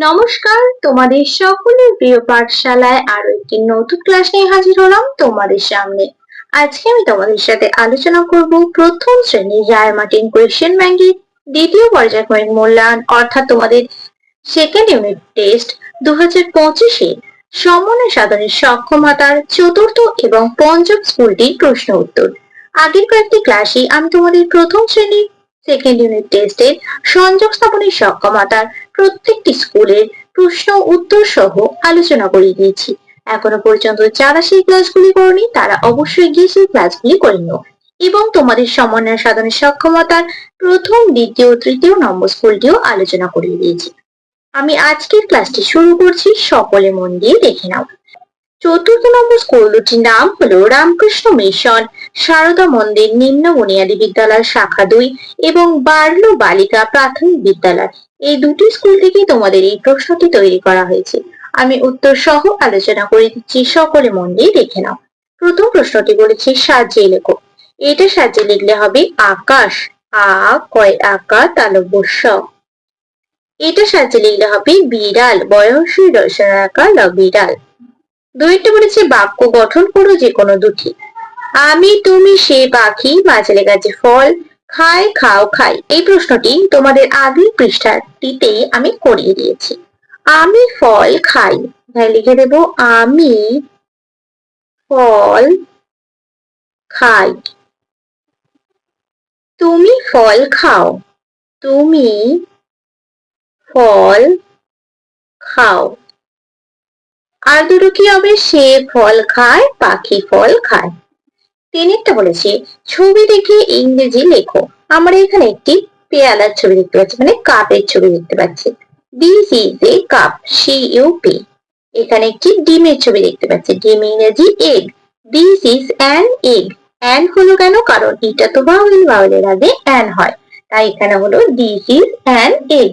নমস্কার, তোমাদের সকলের প্রিয় পাঠশালায় আরও একটি নতুন ক্লাস নিয়ে হাজির হলাম তোমাদের সামনে। আজকে আমি তোমাদের সাথে আলোচনা করব প্রথম শ্রেণির রায় মার্টিন কোয়েশ্চেন ব্যাংকের দ্বিতীয় পর্যায়ক্রমিক মূল্যায়ন, অর্থাৎ তোমাদের সেকেন্ড ইউনিট টেস্ট দু হাজার পঁচিশে সমন্বয় সাধনের সক্ষমতার চতুর্থ এবং পঞ্চম স্কুলটির প্রশ্ন উত্তর। আগের কয়েকটি ক্লাসে আমি তোমাদের প্রথম শ্রেণির সেকেন্ড ইউনিট টেস্টের সংযোগ স্থাপনের সক্ষমতার প্রত্যেকটি স্কুলের প্রশ্ন, উত্তর সহ আলোচনা করে দিয়েছি। এখনও পর্যন্ত যারা সেই ক্লাসগুলি করনি, তারা অবশ্যই গিয়ে সেই ক্লাসগুলি করে নিও। এবং তোমাদের সমন্বয় সাধনের সক্ষমতার প্রথম, দ্বিতীয় তৃতীয় নম্বর স্কুলটিও আলোচনা করে দিয়েছি। আমি আজকের ক্লাসটি শুরু করছি, সকলে মন দিয়ে দেখে নাও। চতুর্থ নম্বর স্কুল দুটির নাম হলো রামকৃষ্ণ মিশন। সারদা মন্দির, নিম্ন বুনিয়াদী বিদ্যালয়, শাখা দুই এবং বার্লো বালিকা প্রাথমিক বিদ্যালয়। এই দুটি স্কুল থেকে তোমাদের এই প্রশ্নটি তৈরি করা হয়েছে। আমি উত্তর সহ আলোচনা করে দিচ্ছি, সকলে মন দিয়ে দেখে নাও। প্রথম প্রশ্নটি বলেছে সাজিয়ে লেখো। এটা সাজিয়ে লিখলে হবে আকাশ। আ, কয় আকা, তালব্য এটা সাজিয়ে লিখলে হবে বিড়াল। বয়সী রচনা আকা, ল, বিড়াল। দুইটা বলেছে, বাক্য গঠন করো যে কোনো দুটি। আমি, তুমি, সে, পাখি মাঝে লেখা ফল খায়, খাও, খাই। এই প্রশ্নটি তোমাদের আগের পৃষ্ঠাটিতে আমি করিয়ে দিয়েছি। আমি ফল খাই। লিখে দেব, আমি ফল খাই। তুমি ফল খাও। তুমি ফল খাও। আর দুটো কি হবে? সে ফল খায়, পাখি ফল খায়। তিনেরটা বলেছি, ছবি দেখে ইংরেজি লেখো। আমরা এখানে একটি পেয়ালার ছবি দেখতে পাচ্ছি মানে কাপের ছবি দেখতে পাচ্ছি। This is a cup C U P এখানে একটি ডিমের ছবি দেখতে পাচ্ছি, ডিম ইংরেজি egg this is an egg an হলো কেন? কারণ এটা তো বাউল বাউলের আগে অ্যান হয়। তাই এখানে হলো দিস ইজ অ্যান এগ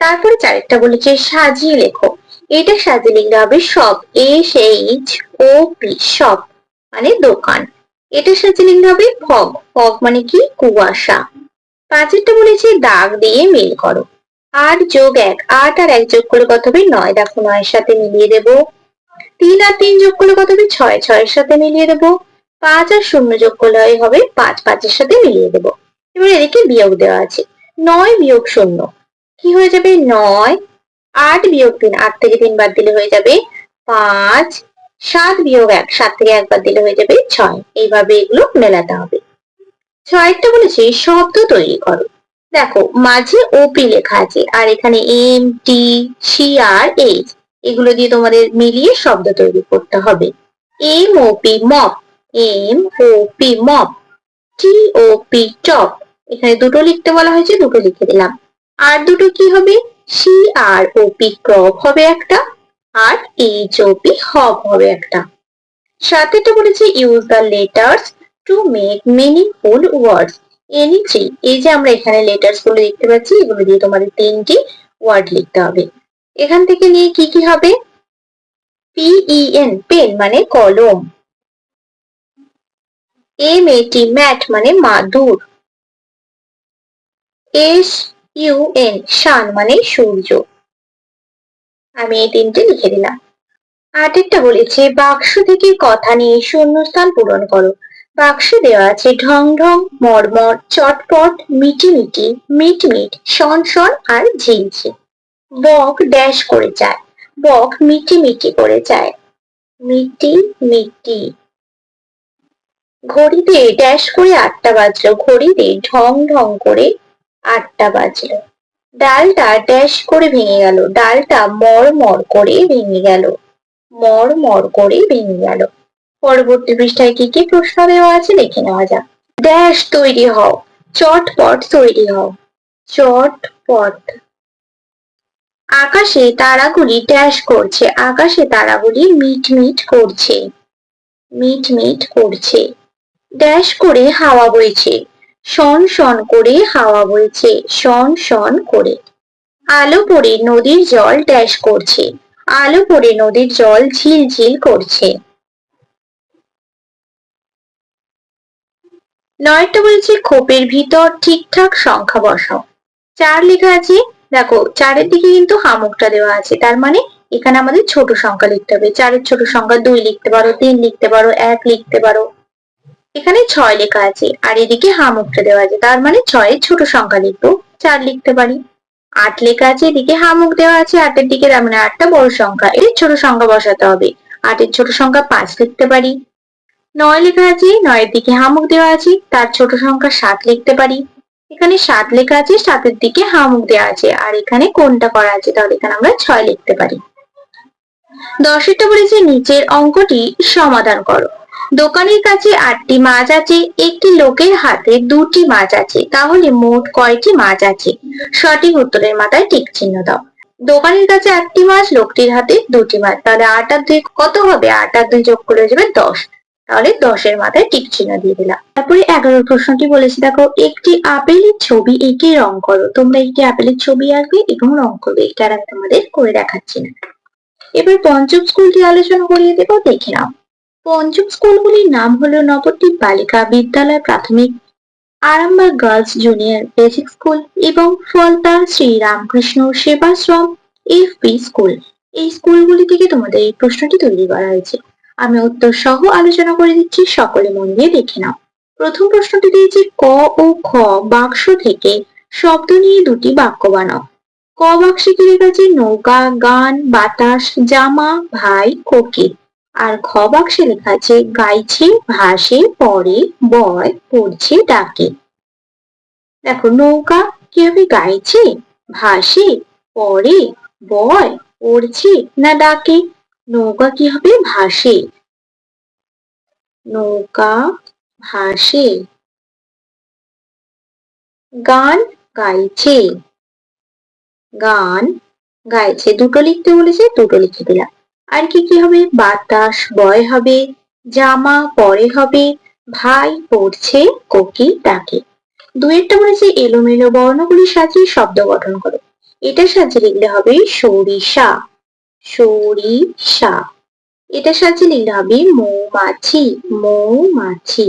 তারপরে চারেরটা বলেছে, সাজিয়ে লেখো। এটা সাজিয়ে লিখলে হবে সব এস এইচ ও পি সব মানে দোকান। এটা সাজিয়ে লিখলে হবে ফগ। ফগ মানে কি? কুয়াশা। পাঁচেরটা বলেছে দাগ দিয়ে মিল করো। আট যোগ এক। আট আর এক যোগ করলে কত হবে? নয়। দেখো নয়ের সাথে মিলিয়ে দেব। তিন আর তিন যোগ করলে কত হবে? ছয়। ছয়ের সাথে মিলিয়ে দেব। পাঁচ আর শূন্য যোগ করলে হবে পাঁচ। পাঁচের সাথে মিলিয়ে দেব। এবার এদিকে বিয়োগ দেওয়া আছে। নয় বিয়োগ শূন্য। কি হয়ে যাবে? নয়। আট বিয়োগ তিন। আট থেকে তিন বাদ দিলে হয়ে যাবে পাঁচ। সাত বিয়োগ এক, সাত থেকে একবার দিলে হয়ে যাবে ছয়। এইভাবে এগুলো মেলাতে হবে। ছয়টা বলেছে, শব্দ তৈরি করো। দেখো, মাঝে ওপি লেখা আছে, আর এখানে M T C R H এগুলো দিয়ে তোমাদের মিলিয়ে শব্দ তৈরি করতে হবে। M O P mop M O P mop T O P top এখানে দুটো লিখতে বলা হয়েছে, দুটো লিখে দিলাম। আর দুটো কি হবে? C R O P crop হবে একটা আর এইচ ও পি হব হবে একটা। সাথেটা বলেছে use the letters to make meaningful words any three এই যে আমরা এখানে লেটার্সগুলো দেখতে পাচ্ছি, এগুলো দিয়ে তোমাদের তিনটি ওয়ার্ড লিখতে হবে। এখান থেকে নিয়ে কি কি হবে? পিইএন পেন মানে কলম। এম এটি ম্যাট মানে মাদুর। এস ইউ এন শান মানে সূর্য। আমি এই তিনটে লিখে দিলাম। আটেরটা বলেছে, বাক্স থেকে কথা নিয়ে শূন্যস্থান পূরণ করো। বাক্সে দেওয়া আছে, ঢং ঢং মরমর চটপট মিটি মিটি মিট মিট শন শন আর ঝিলঝি বক ড্যাশ করে যায়, বক মিটি মিটি করে যায়। মিটি মিটি ঘড়িতে ড্যাশ করে আটটা বাজলো, ঘড়িতে ঢং ঢং করে আটটা বাজলো। ডালটা ড্যাশ করে ভেঙে গেল। ডালটা মর মর করে ভেঙে গেল। মর মর করে ভেঙে গেল। পরবর্তী পৃষ্ঠায় কি কি প্রশ্ন দেওয়া আছে দেখে নেওয়া যাক। ড্যাশ তৈরি হও, চটপট তৈরি হও। চটপট। আকাশে তারাগুলি ড্যাশ করছে, আকাশে তারাগুলি মিট মিট করছে। মিট মিট করছে। ড্যাশ করে হাওয়া বইছে। শন শন করে হাওয়া বইছে, শন শন করে। আলো পড়ে নদীর জল ড্যাশ করছে, আলো পড়ে নদীর জল ঝিলঝিল করছে। নয়টা বলেছে খোপের ভিতর ঠিকঠাক সংখ্যা বসাও চার লেখা আছে, দেখো, চারের দিকে কিন্তু হামুকটা দেওয়া আছে, তার মানে এখানে আমাদের ছোট সংখ্যা লিখতে হবে। চারের ছোট সংখ্যা দুই লিখতে পারো, তিন লিখতে পারো, এক লিখতে পারো। এখানে ছয় লেখা আছে, আর এদিকে হামুকটা দেওয়া আছে, তার মানে ছয়ের ছোট সংখ্যা লিখব, চার লিখতে পারি। আট লেখা আছে, এদিকে হামুক দেওয়া আছে, আটের দিকে তার মানে আটটা বড় সংখ্যা, এর ছোট সংখ্যা বসাতে হবে। আটের ছোট সংখ্যা পাঁচ লিখতে পারি। নয় লেখা আছে, নয়ের দিকে হামুক দেওয়া আছে, তার ছোট সংখ্যা সাত লিখতে পারি। এখানে সাত লেখা আছে, সাতের দিকে হামুক দেওয়া আছে, আর এখানে কোনটা করা আছে, তাহলে এখানে আমরা ছয় লিখতে পারি। দশেরটা বলেছে, নিচের অঙ্কটি সমাধান করো। দোকানের কাছে আটটি মাছ আছে, একটি লোকের হাতে দুটি মাছ আছে, তাহলে মোট কয়টি মাছ আছে? সঠিক উত্তরের মাথায় টিক চিহ্ন দাও। দোকানের কাছে আটটি মাছ, লোকটির হাতে দুটি মাছ, তাহলে আট আর দুই, কত হবে? আট আর দুই যোগ করে যাবে দশ। তাহলে দশের মাথায় টিক চিহ্ন দিয়ে দিলাম। তারপরে এগারো প্রশ্নটি বলেছি, দেখো, একটি আপেলের ছবি এঁকে রং করো। তোমরা একটি আপেলের ছবি আঁকবে এবং রং করবে। এটা আর আমি তোমাদের করে দেখাচ্ছি না। এবার পঞ্চম স্কুলটি আলোচনা করিয়ে দেবো, দেখে নাও। পঞ্চম স্কুলগুলির নাম হলো Nabadwip Balika Vidyalaya Prathamik, Arambagh girls junior basic school এবং Falta Shri Ramakrishna Sevashram F P school. এই স্কুলগুলি থেকে তোমাদের এই প্রশ্নটি তৈরি করা হয়েছে। আমি উত্তর সহ আলোচনা করে দিচ্ছি, সকলে মন দিয়ে দেখে নাও। প্রথম প্রশ্নটি দিয়েছি, ক ও খ বাক্স থেকে শব্দ নিয়ে দুটি বাক্য বানাও। ক বাক্সে কি লেখা আছে? নৌকা, গান, বাতাস, জামা, ভাই কোকিল আর খ বাক্সে লেখা আছে, গাইছে, ভাসে পরে বয়, পড়ছে, ডাকে। দেখো, নৌকা কি হবে গাইছে? ভাসে পরে বয়, পড়ছে না ডাকে? নৌকা কি হবে ভাসে? নৌকা ভাসে। গান গাইছে। গান গাইছে। দুটো লিখতে বলেছে, দুটো লিখে দিলাম। আর কি কি হবে? বাতাস, বয় হবে, জামা, পরে হবে, ভাই, পড়ছে, কোকি, ডাকে। দুয়েরটা বলেছে এলোমেলো বর্ণগুলি সাজিয়ে শব্দ গঠন করো। এটা সাজিয়ে লিখলে হবে সরিষা। সরিষা। এটা সাজিয়ে লিখলে হবে মৌমাছি। মৌমাছি।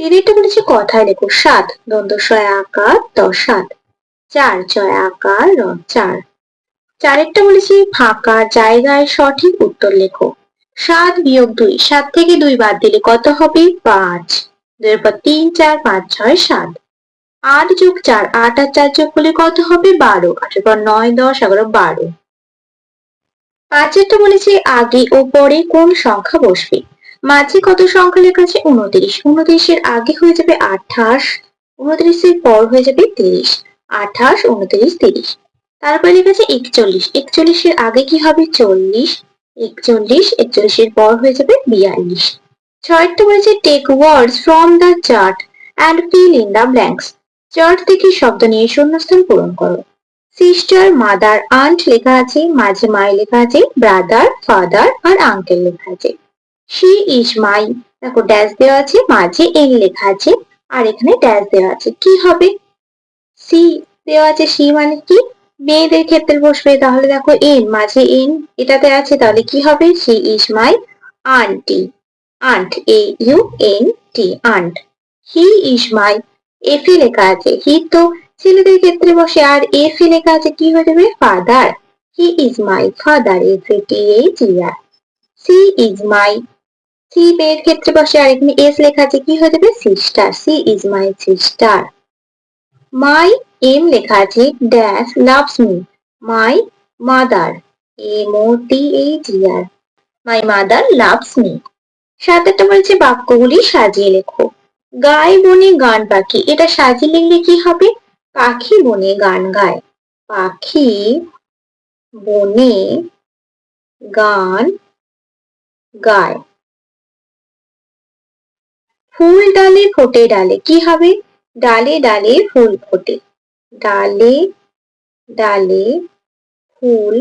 তিনেরটা বলেছে কথায় লেখো, সাত। দ্বন্দ্বশয় আকার, দশ, সাত। চার, ছয়, আকার চার। চারেরটা বলেছি ফাঁকা জায়গায় সঠিক উত্তর লেখো। সাত বিয়োগ দুই, সাত থেকে দুই বাদ দিলে কত হবে? পাঁচ। দুইয়ের পর তিন, চার, পাঁচ, ছয়, সাত। আট যোগ চার, আট আর চার যোগ করলে কত হবে? বারো। আটের পর নয়, দশ, এগারো, বারো। পাঁচেরটা বলেছি আগে ও পরে কোন সংখ্যা বসবে? মাঝে কত সংখ্যা লেখা আছে? উনত্রিশ। উনত্রিশের আগে হয়ে যাবে আঠাশ, উনত্রিশের পর হয়ে যাবে তিরিশ। আঠাশ, উনত্রিশ, তিরিশ। তারপরে লেখা আছে একচল্লিশ। একচল্লিশের আগে কি হবে? চল্লিশ। একচল্লিশ, একচল্লিশের পর হয়ে যাবে বিয়াল্লিশ। ছয়টা বলেছে take words from the chart and fill in the blanks chart থেকে শব্দ নিয়ে শূন্যস্থান পূরণ করো। সিস্টার মাদার আন্ট লেখা আছে, মাঝে মাই লেখা আছে ব্রাদার ফাদার আর আঙ্কেল লেখা আছে। শি ইজ মাই দেখো ড্যাশ দেওয়া আছে, মাঝে এন লেখা আছে, আর এখানে ড্যাশ দেওয়া আছে। কি হবে? সি দেওয়া আছে সি মানে কি? মেয়েদের ক্ষেত্রে বসবে, তাহলে দেখো এন, মাঝে এন, এটাতে আছে, তাহলে কি হবে? She is my aunty aunt A U N T aunt he is my F A লেখা আছে। হি তো ছেলেদের ক্ষেত্রে বসে, আর এফ এ লেখা আছে, কি হয়ে যাবে? Father he is my father F A T A G R she is my she মেয়ের ক্ষেত্রে বসে, আর এখানে এস লেখা আছে, কি হয়ে যাবে? Sister she is my sister my M লেখা আছে dash loves me, my mother, M O T H R, my mother loves me. সাতেরটা বলছে বাক্যগুলি সাজিয়ে লেখো। গায়ে বনে গান পাখি, এটা সাজিয়ে লিখলে কি হবে? পাখি বনে গান গায়। পাখি বনে গান গায়। ফুল ডালে ফোটে ডালে, কি হবে? ডালে ডালে ফুল ফোটে। ডালে ডালে, ফুল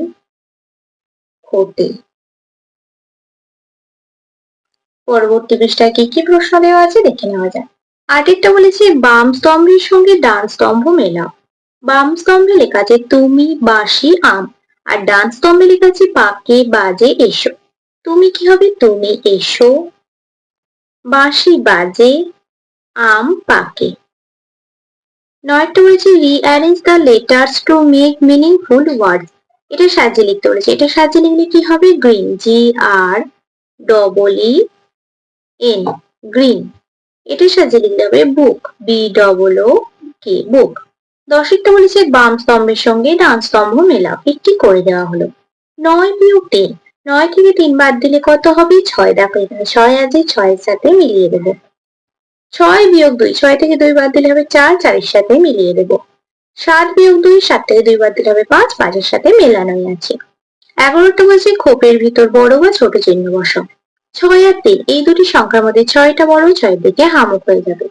ফোটে পরবর্তী পৃষ্ঠায় কি কি প্রশ্ন দেওয়া আছে দেখে নেওয়া যায় আটেরটা বলেছে, বাম স্তম্ভের সঙ্গে ডান স্তম্ভ মেলাও। বাম স্তম্ভে লেখা আছে, তুমি বাঁশি আম। আর ডান স্তম্ভে লেখা আছে, পাকে বাজে এসো। তুমি কি হবে? তুমি এসো। বাঁশি বাজে আম পাকে। নয়টা বলেছে rearrange the letters to make meaningful words এটা সাজিয়ে লিখতে বলেছে। এটা সাজিয়ে লিখলে কি হবে? Green G R double E N green এটা সাজিয়ে লিখতে হবে বুক বি ডবল ও কে বুক দশেরটা বলেছে বাম স্তম্ভের সঙ্গে ডান স্তম্ভ মেলাও একটি করে দেওয়া হলো। নয় বিয়োগ টেন নয় থেকে তিন বাদ দিলে কত হবে? ছয়। দেখো এখানে ছয় আছে, ছয়ের সাথে মিলিয়ে দেবো। ছয় বিয়োগ দুই, ছয় থেকে দুই বাদ দিলে হবে চার, চারের সাথে মিলিয়ে দেবো। সাত বিয়োগ দুই, সাত থেকে দুই বাদ দিলে হবে পাঁচ, পাঁচের সাথে মেলানোই আছে। এগারোটা বলছে খোপের ভিতর বড় বা ছোট চিহ্ন বসো। ছয় আর তিন, এই দুটি সংখ্যার মধ্যে ছয়টা বড়, ছয়ের দিকে হামুক হয়ে যাবে।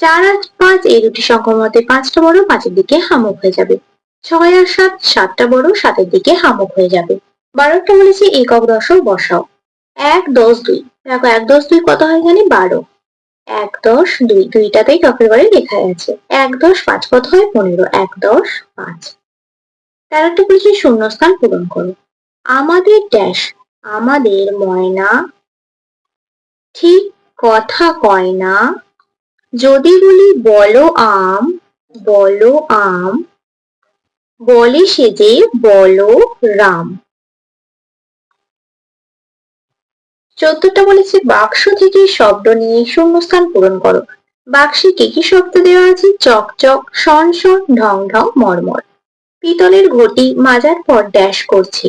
চার আর পাঁচ, এই দুটি সংখ্যার মধ্যে পাঁচটা বড়, পাঁচের দিকে হামুক হয়ে যাবে। ছয় আর সাত, সাতটা বড়, সাতের দিকে হামুক হয়ে যাবে। বারোটা বলেছে একক দশক বসাও। এক দশ দুই, দেখো এক দশ দুই কত হয় এখানে? বারো। এক দশ দুই, দুইটাতেই টপের ঘরে লেখা আছে। এক দশ পাঁচ কত হয়? পনেরো। এক দশ পাঁচ। তেরোটা বলেছে শূন্যস্থান পূরণ করো। আমাদের ড্যাশ আমাদের ময়না ঠিক কথা কয় না। যদি বলি বলো আম বলো আম, বলে সে যে বলো রাম। চোদ্দটা বলেছে, বাক্স থেকে শব্দ নিয়ে শূন্যস্থান পূরণ করো। বাক্সে কি কি শব্দ দেওয়া আছে? চক চক শন শন, ঢং ঢং, মরমর। পিতলের ঘটি মাজার পর ড্যাশ করছে।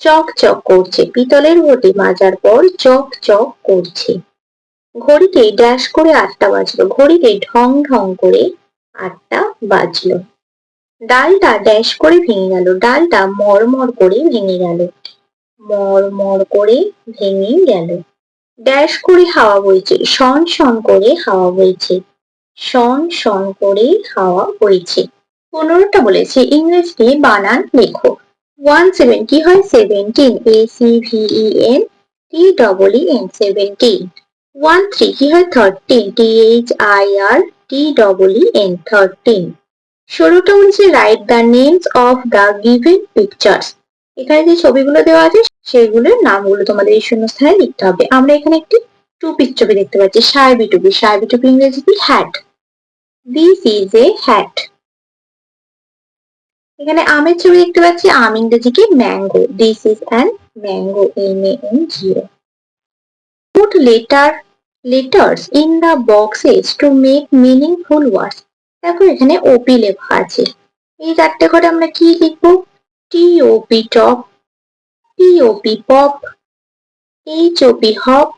চক চক করছে। পিতলের ঘটি মাজার পর চক চক করছে। ঘড়িতে ড্যাশ করে আটটা বাজলো। ঘড়িতে ঢং ঢং করে আটটা বাজলো। ডালটা ড্যাশ করে ভেঙে গেল। ডালটা মরমর করে ভেঙে গেল। মর করে ভেঙে গেল। ড্যাশ করে হাওয়া বইছে, শন শন করে হাওয়া বইছে, শন শন করে হাওয়া বইছে। পনেরোটা বলেছে ইংরেজিতে বানান লেখো। ওয়ান সেভেন কি হয় seventeen A C V E N T double E N seventeen one three কি হয় thirteen T H I R T double E N thirteen ষোলোটা বলেছে write the names of the given pictures এখানে যে ছবিগুলো দেওয়া আছে সেগুলোর নামগুলো তোমাদের এই শূন্যস্থানে লিখতে হবে। আমরা এখানে একটি টুপির ছবি দেখতে পাচ্ছি সাহেবি টুপি সাহেবি টুপি ইংরেজিতে hat this is a hat এখানে আমের ছবি দেখতে পাচ্ছি, আম ইংরেজি কি mango this is an mango M N G O put letter letters in the boxes to make meaningful words দেখো এখানে ওপি লেখা আছে। এই চারটে করে আমরা কি লিখব? T O P top P O P pop H O P hop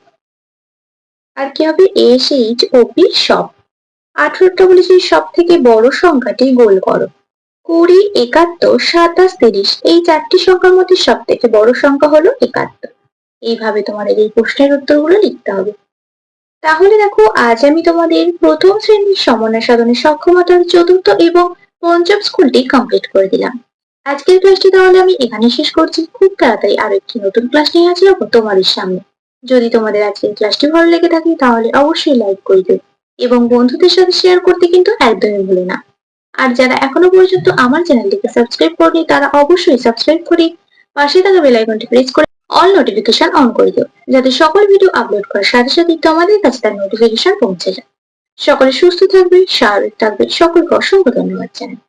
আর কি হবে? এস এইচ ওপি শপ আঠারোটা বলেছি সব থেকে বড় সংখ্যাটি গোল করো। কুড়ি, একাত্তর, সাতাশ, তিরিশ, এই চারটি সংখ্যার মধ্যে সব থেকে বড় সংখ্যা হলো একাত্তর। এইভাবে তোমাদের এই প্রশ্নের উত্তরগুলো লিখতে হবে। তাহলে দেখো, আজ আমি তোমাদের প্রথম শ্রেণির সমন্বয় সাধনের সক্ষমতার চতুর্থ এবং পঞ্চম স্কুলটি কমপ্লিট করে দিলাম। আজকের ক্লাসটি তাহলে আমি এখানে শেষ করছি। খুব তাড়াতাড়ি আরও একটি নতুন ক্লাস নিয়ে হব তোমাদের সামনে। যদি তোমাদের আজকের ক্লাসটি ভালো লেগে থাকে, তাহলে অবশ্যই লাইক করে দেবে এবং বন্ধুদের সাথে শেয়ার করতে কিন্তু একদমই ভুলে না। আর যারা এখনও পর্যন্ত আমার চ্যানেলটিকে সাবস্ক্রাইব করেনি, তারা অবশ্যই সাবস্ক্রাইব করে পাশে থাকা বেল আইকনটি প্রেস করে অল নোটিফিকেশন অন করে দিও, যাতে সকল ভিডিও আপলোড করার সাথে সাথে তোমাদের কাছে তার নোটিফিকেশন পৌঁছে যায়। সকলে সুস্থ থাকবে, স্বাভাবিক থাকবে, সকলকে অসংখ্য ধন্যবাদ জানাই।